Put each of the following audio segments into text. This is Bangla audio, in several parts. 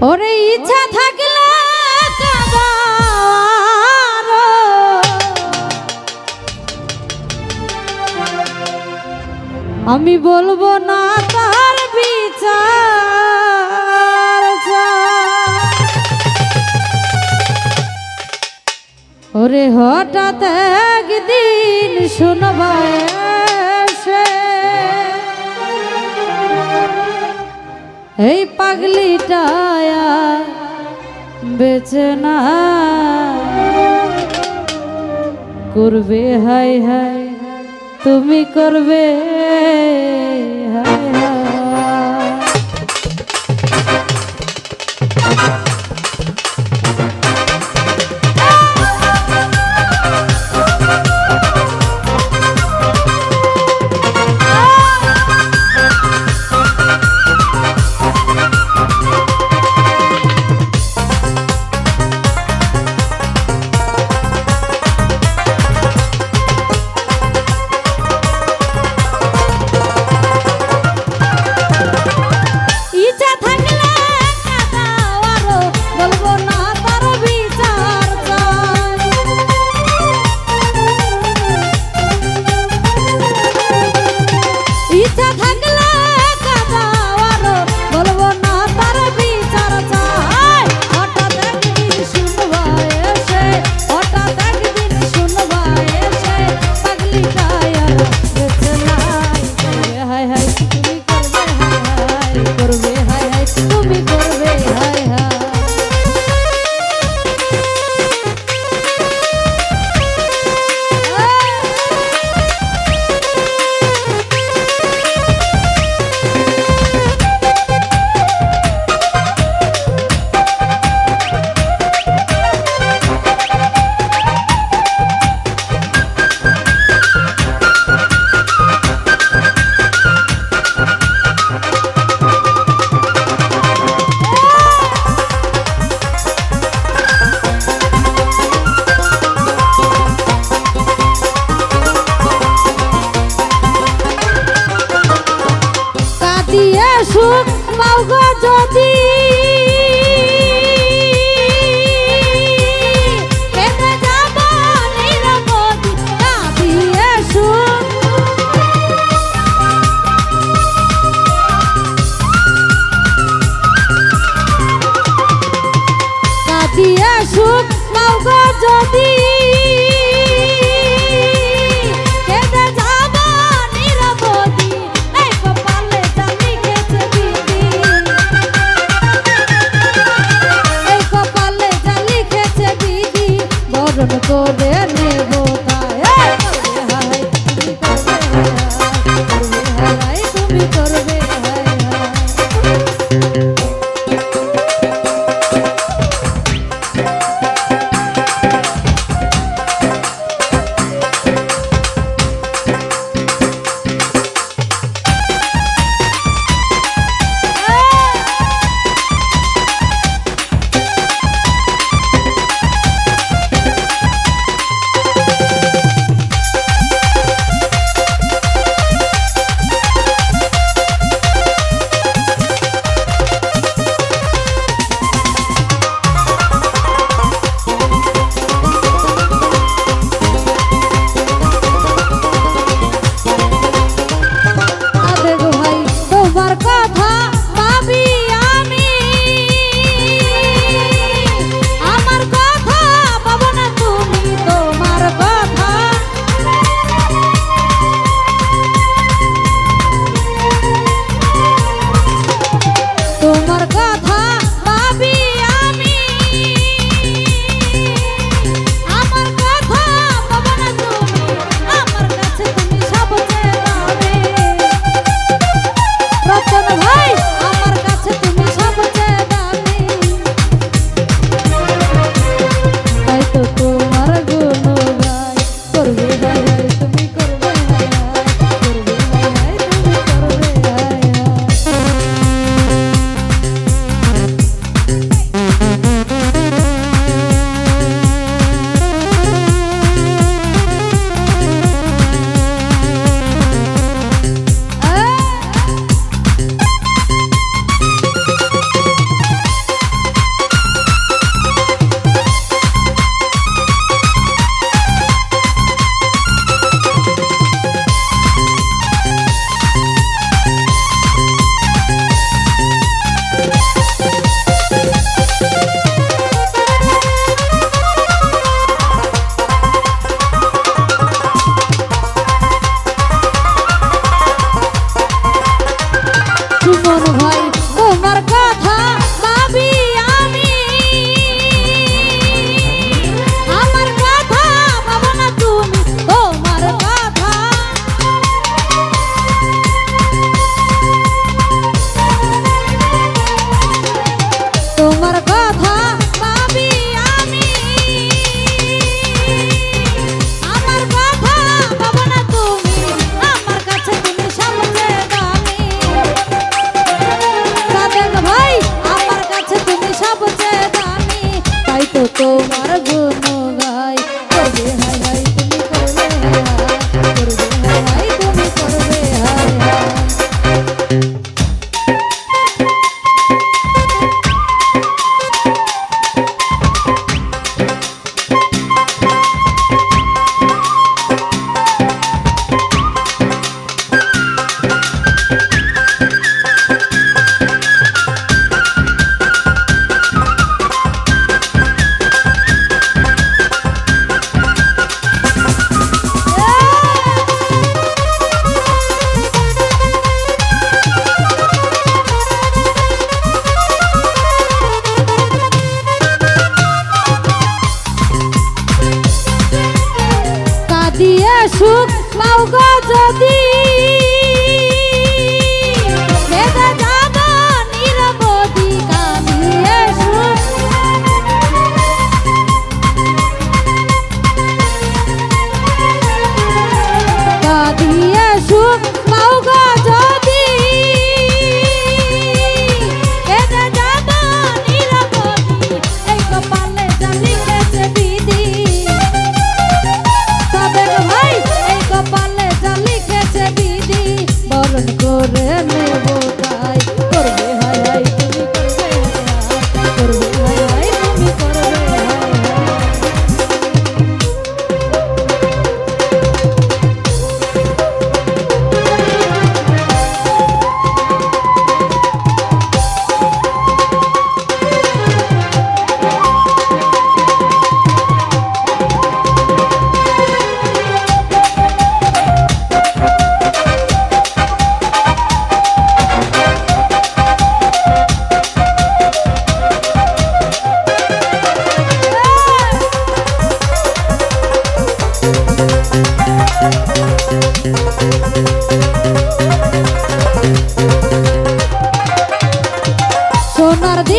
ওরে ইচ্ছা থাকলে আমি বলব না তার বিচার ওরে হঠাৎ একদিন শুনবায় এই পাগলিটায়া বেচে না। করবে হাই হাই তুমি করবে। দিয়ে সুখ পাও গো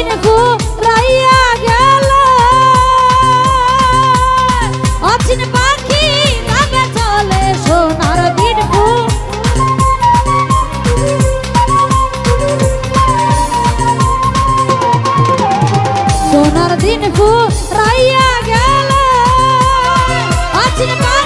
দিন ফুরাইয়া গেল। অচিন পাখি ভাবে চলে সোনার দিন সোনার দিন ফুরাইয়া গেল। অচিন পাখি